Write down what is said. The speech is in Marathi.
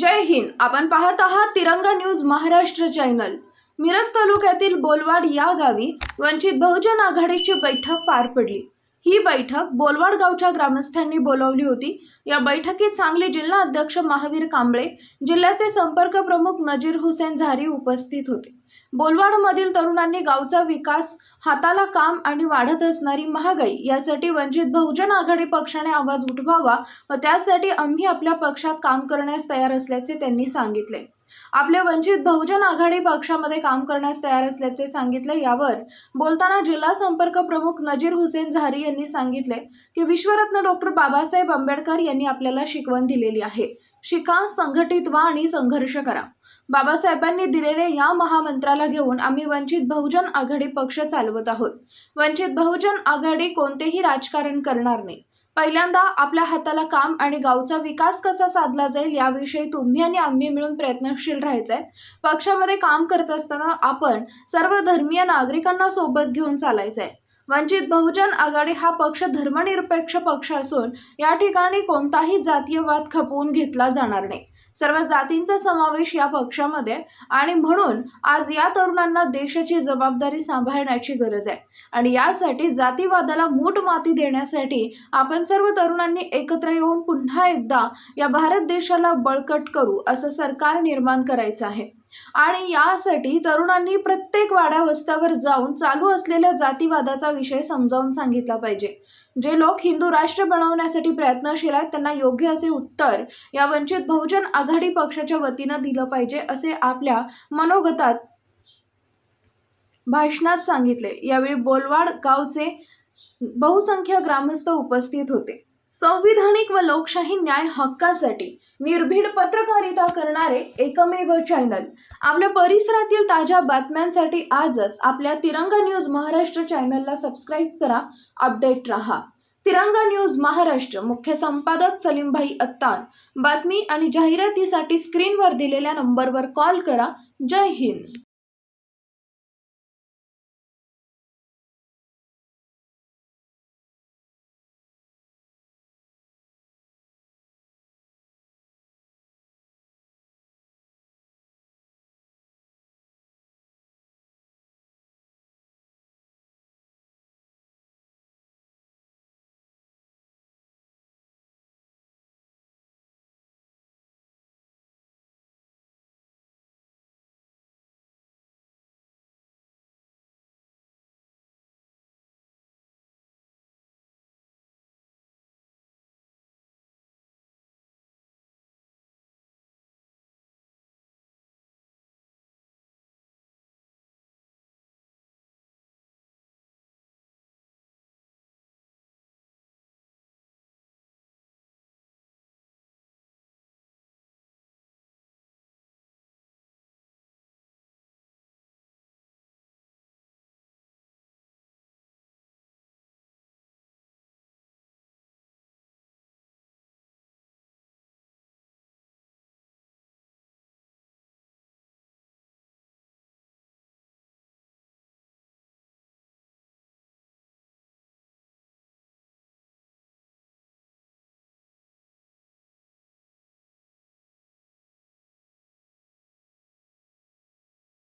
जय हिंद. आपण पाहत आहात तिरंगा न्यूज महाराष्ट्र चॅनल. मिरज तालुक्यातील बोलवाड या गावी वंचित बहुजन आघाडीची बैठक पार पडली. ही बैठक बोलवाड गावच्या ग्रामस्थांनी बोलावली होती. या बैठकीत सांगली जिल्हा अध्यक्ष महावीर कांबळे जिल्ह्याचे संपर्क प्रमुख नजीर हुसेन झारी उपस्थित होते. बोलवाडमधील तरुणांनी गावचा विकास हाताला काम आणि वाढत असणारी महागाई यासाठी वंचित बहुजन आघाडी पक्षाने आवाज उठवावा व त्यासाठी आम्ही आपल्या पक्षात काम करण्यास तयार असल्याचे त्यांनी सांगितले. आपल्या वंचित बहुजन आघाडी पक्षामध्ये काम करण्यास तयार असल्याचे सांगितले यावर बोलताना जिल्हा संपर्क प्रमुख नजीर हुसेन झारी यांनी सांगितले की विश्वरत्न डॉक्टर बाबासाहेब आंबेडकर यांनी आपल्याला शिकवण दिलेली आहे. शिका संघटित व्हा आणि संघर्ष करा. बाबासाहेबांनी दिलेल्या या महामंत्राला घेऊन आम्ही वंचित बहुजन आघाडी पक्ष चालवत आहोत. वंचित बहुजन आघाडी कोणतेही राजकारण करणार नाही. पहिल्यांदा आपल्या हाताला काम आणि गावचा विकास कसा साधला जाईल याविषयी तुम्ही आणि आम्ही मिळून प्रयत्नशील राहायचं आहे पक्षामध्ये काम करत असताना आपण सर्व धर्मीय नागरिकांना सोबत घेऊन चालायचं आहे वंचित बहुजन आघाडी हा पक्ष धर्मनिरपेक्ष पक्ष असून या ठिकाणी कोणताही जातीयवाद खपवून घेतला जाणार नाही. सर्व जातींचा समावेश या पक्षामध्ये आणि म्हणून आज या तरुणांना देशाची जबाबदारी सांभाळण्याची गरज आहे. आणि यासाठी जातीवादाला मूठ माती देण्यासाठी आपण सर्व तरुणांनी एकत्र येऊन पुन्हा एकदा या भारत देशाला बळकट करू असं सरकार निर्माण करायचं आहे. आणि यासाठी तरुणांनी प्रत्येक वाड्या वस्त्यावर जाऊन चालू असलेल्या जातीवादाचा विषय समजावून सांगितला पाहिजे. जे लोक हिंदू राष्ट्र बनवण्यासाठी प्रयत्नशील आहेत त्यांना योग्य असे उत्तर या वंचित बहुजन आघाडी पक्षाच्या वतीनं दिलं पाहिजे असे आपल्या मनोगतात भाषणात सांगितले. यावेळी बोलवाड गावचे बहुसंख्य ग्रामस्थ उपस्थित होते. संविधानिक व लोकशाही न्याय हक्कासाठी निर्भीड पत्रकारिता करणारे एकमेव चॅनल आपल्या परिसरातील ताज्या बातम्यांसाठी आजच आपल्या तिरंगा न्यूज महाराष्ट्र चॅनलला सबस्क्राईब करा अपडेट रहा. तिरंगा न्यूज महाराष्ट्र मुख्य संपादक सलीमभाई अत्तान. बातमी आणि जाहिरातीसाठी स्क्रीनवर दिलेल्या नंबरवर कॉल करा. जय हिंद.